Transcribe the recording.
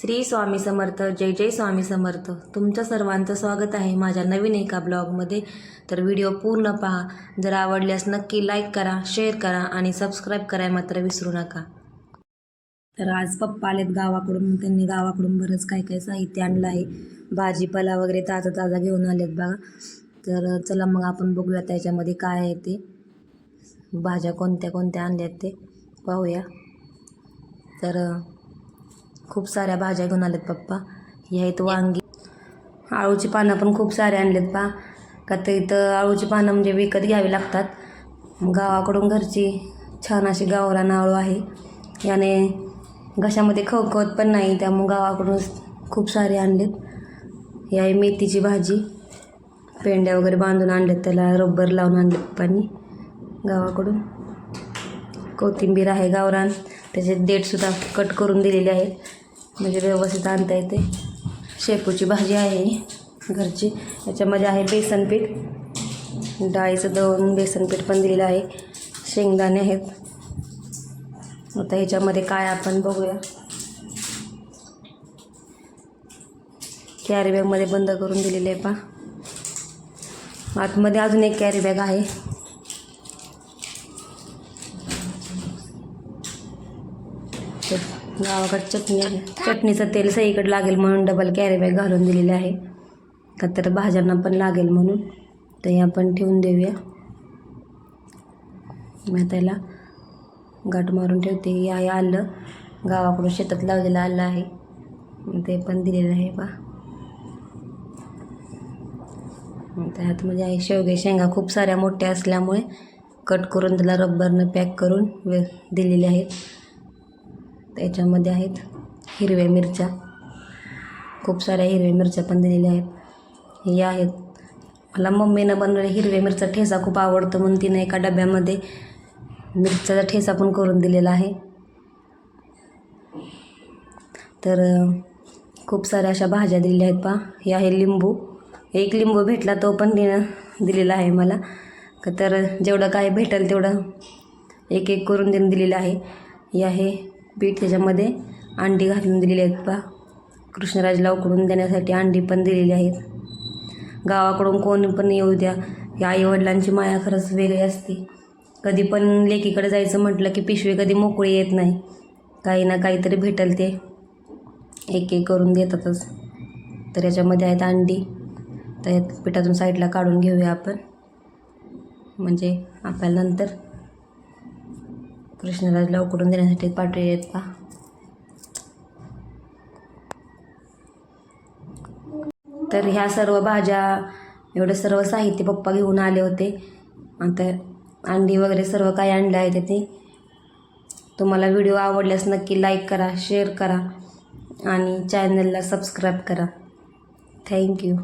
श्री स्वामी समर्थ जय जय स्वामी समर्थ. तुमच्या सर्वांचं स्वागत आहे माझ्या नवीन एका ब्लॉगमध्ये. तर व्हिडिओ पूर्ण पहा. जर आवडल्यास नक्की लाईक करा शेअर करा आणि सबस्क्राईब करायला मात्र विसरू नका. तर आज पप्पा आलेत गावाकडून. त्यांनी गावाकडून बरंच काय काय साहित्य आणलं आहे. भाजीपाला वगैरे ताजा ताजा घेऊन आलेत बघा. तर चला मग आपण बघूया त्याच्यामध्ये काय आहे ते. भाज्या कोणत्या कोणत्या आणल्यात ते. पाहूया. तर खूप साऱ्या भाज्या घेऊन आलेत पप्पा. ह्या आहेत वांगी. आळूची पानं पण खूप सारे आणलेत पा. का तर इथं आळूची पानं म्हणजे विकत घ्यावी लागतात. गावाकडून घरची छान अशी गावरान आळू आहे. याने घशामध्ये खवखवत पण नाही त्यामुळे गावाकडूनच खूप सारे आणलेत. ही आहे मेथीची भाजी. पेंड्या वगैरे बांधून आणलेत त्याला रब्बर लावून आणले पप्पांनी गावाकडून. कोथिंबीर आहे गावरान. त्याचे देठसुद्धा कट करून दिलेले आहेत म्हणजे व्यवस्थित आणता येते. शेपूची भाजी आहे घरची. याच्यामध्ये आहे बेसन पीठ. डाळीचं दळून बेसन पीठ पण दिलेलं आहे. शेंगदाणे आहेत. आता ह्याच्यामध्ये काय आपण बघूया. कॅरी बॅगमध्ये बंद करून दिलेले आहे पा आतमध्ये अजून एक कॅरी बॅग आहे. तर गावाकडे चटणी आहे. चटणीचं तेल सगळीकडे लागेल म्हणून डबल कॅरी बॅग घालून दिलेली आहे. का तर भाज्यांना पण लागेल म्हणून. तर हे आपण ठेवून देऊया. मग त्याला गाठ मारून ठेवते. हे आलं. गावाकडून शेतात लावलेलं आलं आहे. ते पण दिलेलं आहे बा त्यात म्हणजे आहे शेवगे शेंगा खूप साऱ्या मोठ्या असल्यामुळे कट करून त्याला रब्बरनं पॅक करून वे दिलेले आहेत. त्याच्यामध्ये आहेत हिरव्या मिरच्या. खूप साऱ्या हिरव्या मिरच्या पण दिलेल्या आहेत. हे आहेत. मला मम्मीनं बनवलेल्या हिरव्या मिरचा ठेचा खूप आवडतो म्हणून तिनं एका डब्यामध्ये मिरच्याचा ठेचा पण करून दिलेला आहे. तर खूप साऱ्या अशा भाज्या दिलेल्या आहेत पा हे आहे लिंबू. एक लिंबू भेटला तो पण तिनं दिलेला आहे मला. का तर जेवढं काय भेटेल तेवढं एक एक करून देणं दिलेलं आहे. हे आहे पीठ त्याच्यामध्ये अंडी घालून दिलेली आहेत पा कृष्णराजला उकडून देण्यासाठी अंडी पण दिलेली आहेत. गावाकडून कोणी पण येऊ द्या. या आईवडिलांची माया खरंच वेगळी असते. कधी पण लेकीकडे जायचं म्हटलं की पिशवी कधी मोकळी येत नाही. काही ना काहीतरी भेटेल ते. एक एक करून देतातच. तर याच्यामध्ये आहेत अंडी. तर यात पिठातून साईडला काढून घेऊया आपण. म्हणजे आपल्याला नंतर कृष्णराजला उकडून देण्यासाठी पाठवले आहेत का तर ह्या सर्व भाज्या एवढं सर्व साहित्य पप्पा घेऊन आले होते आता अंडी वगैरे सर्व काही आणलं आहे ते तुम्हाला व्हिडिओ आवडल्यास नक्की लाईक करा शेअर करा आणि चॅनलला सबस्क्राईब करा थँक्यू